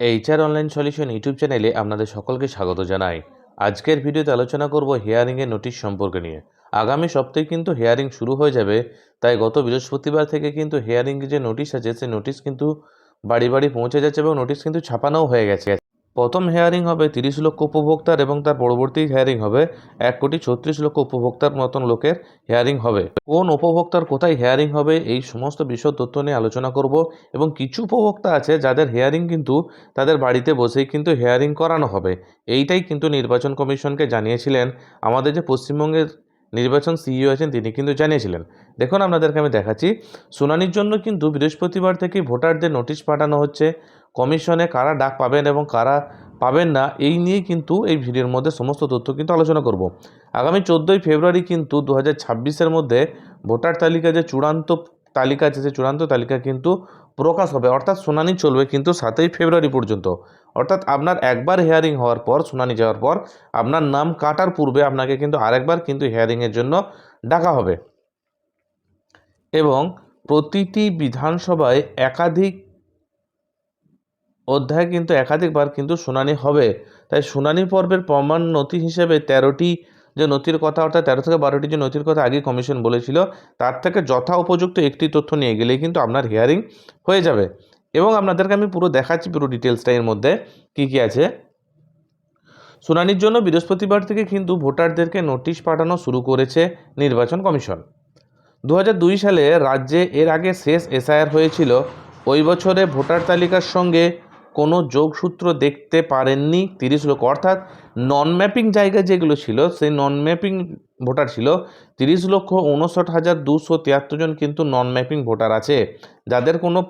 HR online solution YouTube চ্যানেলে আপনাদের সকলকে স্বাগত জানাই। আজকের ভিডিওতে আলোচনা করব হিয়ারিংয়ের নোটিশ সম্পর্কে নিয়ে। আগামী সপ্তাহে কিন্তু হেয়ারিং শুরু হয়ে যাবে, তাই গত বৃহস্পতিবার থেকে কিন্তু হিয়ারিং যে নোটিশ আছে, সেই নোটিশ কিন্তু বাড়ি বাড়ি পৌঁছে যাচ্ছে এবং নোটিশ কিন্তু ছাপানোও হয়ে গেছে। প্রথম হেয়ারিং হবে তিরিশ লক্ষ উপভোক্তার এবং তার পরবর্তী হেয়ারিং হবে এক কোটি ছত্রিশ লক্ষ উপভোক্তার মতন লোকের হেয়ারিং হবে। কোন উপভোক্তার কোথায় হেয়ারিং হবে এই সমস্ত বিষয় তথ্য নিয়ে আলোচনা করব এবং কিছু উপভোক্তা আছে যাদের হেয়ারিং কিন্তু তাদের বাড়িতে বসেই কিন্তু হেয়ারিং করানো হবে। এইটাই কিন্তু নির্বাচন কমিশনকে জানিয়েছিলেন। আমাদের যে পশ্চিমবঙ্গের নির্বাচন সিইও আছেন তিনি কিন্তু জানিয়েছিলেন। দেখুন আপনাদেরকে আমি দেখাচ্ছি। শুনানির জন্য কিন্তু বৃহস্পতিবার থেকে ভোটারদের নোটিশ পাঠানো হচ্ছে। কমিশনে কারা ডাক পাবেন এবং কারা পাবেন না, এই নিয়ে কিন্তু এই ভিডিওর মধ্যে সমস্ত তথ্য কিন্তু আলোচনা করব। আগামী চোদ্দোই ফেব্রুয়ারি কিন্তু দু হাজার মধ্যে ভোটার তালিকা যে চূড়ান্ত তালিকা আছে, সেই চূড়ান্ত তালিকা কিন্তু প্রকাশ হবে। অর্থাৎ শুনানি চলবে কিন্তু সাতই ফেব্রুয়ারি পর্যন্ত। অর্থাৎ আপনার একবার হেয়ারিং হওয়ার পর, শুনানি যাওয়ার পর, আপনার নাম কাটার পূর্বে আপনাকে কিন্তু আরেকবার কিন্তু হেয়ারিংয়ের জন্য ডাকা হবে। এবং প্রতিটি বিধানসভায় একাধিক অধ্যায়ে কিন্তু একাধিকবার কিন্তু শুনানি হবে। তাই শুনানি পর্বের প্রমাণ নথি হিসেবে তেরোটি যে নথির কথা, অর্থাৎ তেরো থেকে বারোটি যে নথির কথা আগে কমিশন বলেছিল, তার থেকে যথা উপযুক্ত একটি তথ্য নিয়ে গেলেই কিন্তু আপনার হিয়ারিং হয়ে যাবে। এবং আপনাদেরকে আমি পুরো দেখাচ্ছি পুরো ডিটেলসটা এর মধ্যে কী কী আছে। শুনানির জন্য বৃহস্পতিবার থেকে কিন্তু ভোটারদেরকে নোটিশ পাঠানো শুরু করেছে নির্বাচন কমিশন। দু দুই সালে রাজ্যে এর আগে শেষ এসআইআর হয়েছিল। ওই বছরে ভোটার তালিকার সঙ্গে কোনো যোগসূত্র দেখতে পারেননি তিরিশ লক্ষ অর্থাৎ নন ম্যাপিং জায়গা যেগুলো ছিল, সেই নন ম্যাপিং ভোটার ছিল, তিরিশ লক্ষ উনষাট হাজার দুশো তিয়াত্তর জন কিন্তু নন ম্যাপিং ভোটার আছে। যাদের কোনো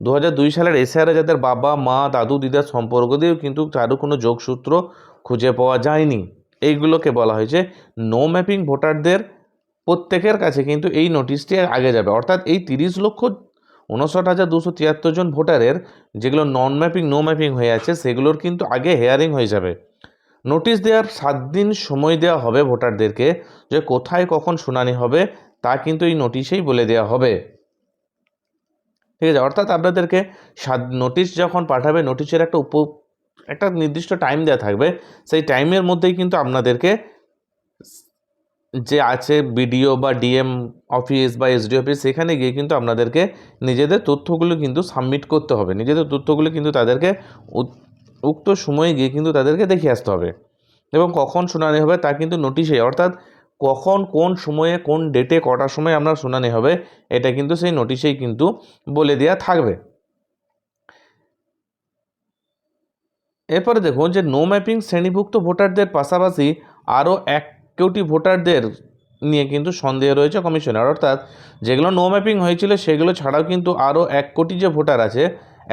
দু হাজার দুই সালের এসআইআরে যাদের বাবা, মা, দাদু, দিদার সম্পর্ক দিয়েও কিন্তু কারও কোনো যোগসূত্র খুঁজে পাওয়া যায়নি। এইগুলোকে বলা হয়েছে নো ম্যাপিং ভোটারদের প্রত্যেকের কাছে কিন্তু এই নোটিশটি আগে যাবে। অর্থাৎ এই তিরিশ লক্ষ উনষাট হাজার দুশো তিয়াত্তর জন ভোটারের যেগুলো নন ম্যাপিং নো ম্যাপিং হয়ে আছে, সেগুলোর কিন্তু আগে হেয়ারিং হয়ে যাবে। নোটিশ দেওয়ার সাত দিন সময় দেওয়া হবে ভোটারদেরকে যে কোথায় কখন শুনানি হবে, তা কিন্তু এই নোটিশেই বলে দেওয়া হবে। ঠিক আছে, অর্থাৎ আপনাদেরকে সাত নোটিশ যখন পাঠাবে নোটিশের একটা উপ, একটা নির্দিষ্ট টাইম দেওয়া থাকবে। সেই টাইমের মধ্যেই কিন্তু আপনাদেরকে যে আছে বিডিও বা ডিএম অফিস বা এসডি অফিস, সেখানে গিয়ে কিন্তু আপনাদেরকে নিজেদের তথ্যগুলো কিন্তু সাবমিট করতে হবে। নিজেদের তথ্যগুলো কিন্তু তাদেরকে উক্ত সময়ে গিয়ে কিন্তু তাদেরকে দেখিয়ে আসতে হবে। এবং কখন শুনানি হবে তা কিন্তু নোটিশে অর্থাৎ কখন কোন সময়ে, কোন ডেটে কটার সময় আপনার শুনানি হবে, এটা কিন্তু সেই নোটিশেই কিন্তু বলে দেওয়া থাকবে। এরপরে দেখুন যে নো ম্যাপিং শ্রেণীভুক্ত ভোটারদের পাশাপাশি আরও এক কোটি ভোটারদের নিয়ে কিন্তু সন্দেহ রয়েছে কমিশনের। অর্থাৎ যেগুলো নো ম্যাপিং হয়েছিল, সেগুলো ছাড়াও কিন্তু আরও এক কোটি যে ভোটার আছে,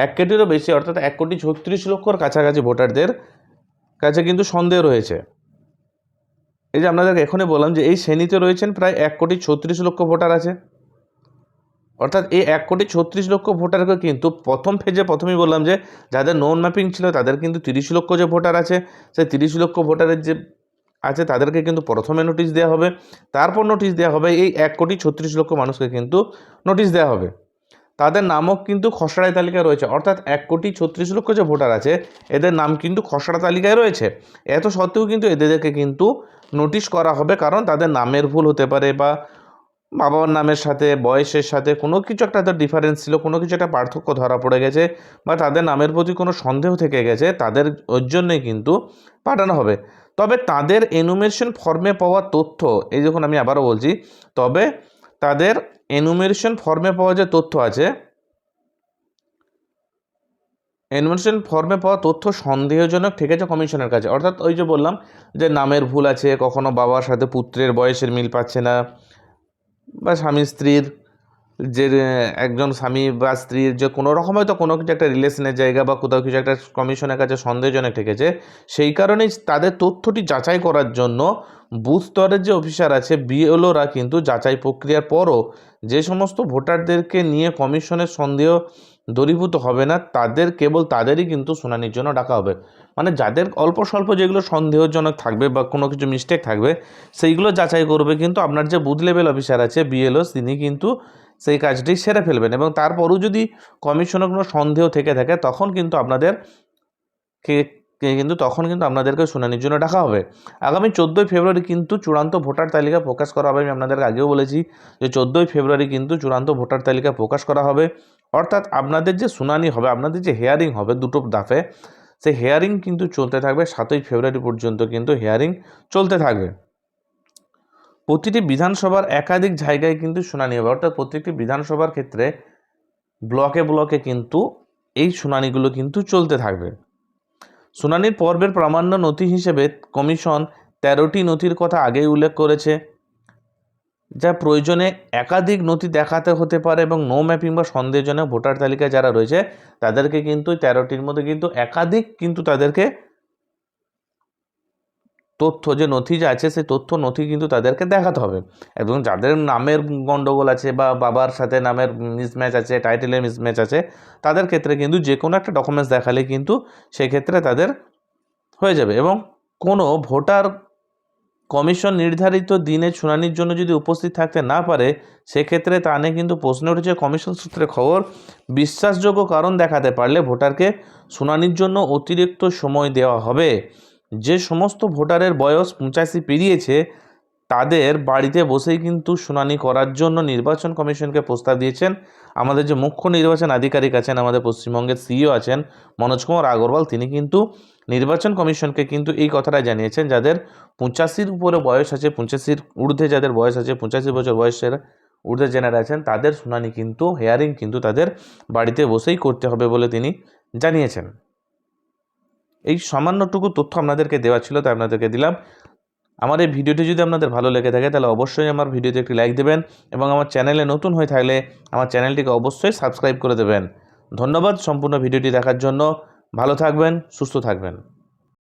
এক কোটিরও বেশি, অর্থাৎ এক কোটি ছত্রিশ লক্ষর কাছাকাছি ভোটারদের কাছে কিন্তু সন্দেহ রয়েছে। এই যে আপনাদেরকে এখনই বললাম যে এই শ্রেণীতে রয়েছেন প্রায় এক কোটি ছত্রিশ লক্ষ ভোটার আছে। অর্থাৎ এই এক কোটি ছত্রিশ লক্ষ ভোটারকে কিন্তু প্রথম ফেজে প্রথমেই বললাম যে যাদের নন ম্যাপিং ছিল, তাদের কিন্তু তিরিশ লক্ষ যে ভোটার আছে, সেই তিরিশ লক্ষ ভোটারের যে আছে, তাদেরকে কিন্তু প্রথমে নোটিশ দেওয়া হবে, তারপর নোটিশ দেওয়া হবে, এই এক কোটি ছত্রিশ লক্ষ মানুষকে কিন্তু নোটিশ দেওয়া হবে। তাদের নামও কিন্তু খসড়ায় তালিকায় রয়েছে, অর্থাৎ এক কোটি ছত্রিশ লক্ষ যে ভোটার আছে, এদের নাম কিন্তু খসড়া তালিকায় রয়েছে। এত সত্ত্বেও কিন্তু এদেরকে কিন্তু নোটিশ করা হবে, কারণ তাদের নামের ভুল হতে পারে বা বাবার নামের সাথে, বয়সের সাথে কোনো কিছু একটা তাদের ডিফারেন্স ছিল, কোনো কিছু একটা পার্থক্য ধরা পড়ে গেছে বা তাদের নামের প্রতি কোনো সন্দেহ থেকে গেছে, তাদের ওর জন্যই কিন্তু পাঠানো হবে। তবে তাদের এনুমেরেশন ফর্মে পাওয়া তথ্য, এই যখন আমি আবারও বলছি, তবে তাদের এনুমেরেশন ফর্মে পাওয়া যে তথ্য আছে এনুমেরেশন ফর্মে পাওয়া তথ্য সন্দেহজনক ঠেকেছে কমিশনের কাছে। অর্থাৎ ওই যে বললাম যে নামের ভুল আছে, কখনো বাবার সাথে পুত্রের বয়সের মিল পাচ্ছে না, বা স্বামী স্ত্রীর যে একজন স্বামী বা স্ত্রীর যে কোনো রকম হয়তো কোনো কিছু একটা রিলেশনের জায়গা বা কোথাও কিছু একটা কমিশনের কাছে সন্দেহজনক ঠেকেছে, সেই কারণেই তাদের তথ্যটি যাচাই করার জন্য বুথ স্তরের যে অফিসার আছে, বিএলওরা কিন্তু যাচাই প্রক্রিয়ার পরও যে সমস্ত ভোটারদেরকে নিয়ে কমিশনের সন্দেহ দূরীভূত হবে না, তাদের কেবল তাদেরই কিন্তু শুনানির জন্য ডাকা হবে। মানে যাদের অল্প স্বল্প যেগুলো সন্দেহজনক থাকবে বা কোনো কিছু মিস্টেক থাকবে, সেইগুলো যাচাই করবে কিন্তু আপনার যে বুথ লেভেল অফিসার আছে, বিএলও, তিনি কিন্তু সেই কাজটি সেরে ফেলবেন এবং তারপরও যদি কমিশনের কোনো সন্দেহ থেকে থাকে, তখন কিন্তু আপনাদের কিন্তু তখন কিন্তু আপনাদেরকে শুনানির জন্য ডাকা হবে। আগামী চোদ্দোই ফেব্রুয়ারি কিন্তু চূড়ান্ত ভোটার তালিকা প্রকাশ করা হবে। আমি আপনাদেরকে আগেও বলেছি যে চোদ্দোই ফেব্রুয়ারি কিন্তু চূড়ান্ত ভোটার তালিকা প্রকাশ করা হবে। অর্থাৎ আপনাদের যে শুনানি হবে, আপনাদের যে হেয়ারিং হবে দুটো দাফে সেই হেয়ারিং কিন্তু চলতে থাকবে। সাতই ফেব্রুয়ারি পর্যন্ত কিন্তু হেয়ারিং চলতে থাকবে। প্রতিটি বিধানসভার একাধিক জায়গায় কিন্তু শুনানি হবে। অর্থাৎ প্রত্যেকটি বিধানসভার ক্ষেত্রে ব্লকে ব্লকে কিন্তু এই শুনানিগুলো কিন্তু চলতে থাকবে। শুনানির পর্বের প্রামাণ্য নথি হিসেবে কমিশন তেরোটি নথির কথা আগেই উল্লেখ করেছে, যা প্রয়োজনে একাধিক নথি দেখাতে হতে পারে এবং নো ম্যাপিং বা সন্দেহজনক ভোটার তালিকায় যারা রয়েছে, তাদেরকে কিন্তু তেরোটির মধ্যে কিন্তু একাধিক কিন্তু তাদেরকে তথ্য, যে নথি যে আছে, সেই তথ্য, নথি কিন্তু তাদেরকে দেখাতে হবে। এবং যাদের নামের গণ্ডগোল আছে বা বাবার সাথে নামের মিসম্যাচ আছে টাইটেলের মিসম্যাচ আছে, তাদের ক্ষেত্রে কিন্তু যে কোনো একটা ডকুমেন্টস দেখালে কিন্তু সেক্ষেত্রে তাদের হয়ে যাবে এবং কোনো ভোটার কমিশন নির্ধারিত দিনে শুনানির জন্য যদি উপস্থিত থাকতে না পারে, সেক্ষেত্রে তা নিয়ে কিন্তু প্রশ্ন উঠেছে কমিশন সূত্রে খবর। বিশ্বাসযোগ্য কারণ দেখাতে পারলে ভোটারকে শুনানির জন্য অতিরিক্ত সময় দেওয়া হবে। যে সমস্ত ভোটারের বয়স পঁচাশি পেরিয়েছে, তাদের বাড়িতে বসেই কিন্তু শুনানি করার জন্য নির্বাচন কমিশনকে প্রস্তাব দিয়েছেন। আমাদের যে মুখ্য নির্বাচন আধিকারিক আছেন, আমাদের পশ্চিমবঙ্গের সিইও আছেন মনোজ কুমার আগরওয়াল, তিনি কিন্তু নির্বাচন কমিশনকে কিন্তু এই কথাটা জানিয়েছেন, যাদের পঁচাশির উপরে বয়স আছে, পঁচাশির ঊর্ধ্বে যাদের বয়স আছে, পঁচাশি বছর বয়সের ঊর্ধ্বে জেনারা আছেন, তাদের শুনানি কিন্তু হেয়ারিং কিন্তু তাদের বাড়িতে বসেই করতে হবে বলে তিনি জানিয়েছেন। এই সামান্যটুকু তথ্য আপনাদেরকে দেওয়া ছিল, তাই আপনাদেরকে দিলাম। আমার এই ভিডিওটি যদি আপনাদের ভালো লেগে থাকে, তাহলে অবশ্যই আমার ভিডিওতে একটি লাইক দেবেন এবং আমার চ্যানেলে নতুন হয়ে থাকলে আমার চ্যানেলটিকে অবশ্যই সাবস্ক্রাইব করে দেবেন। ধন্যবাদ সম্পূর্ণ ভিডিওটি দেখার জন্য। ভালো থাকবেন, সুস্থ থাকবেন।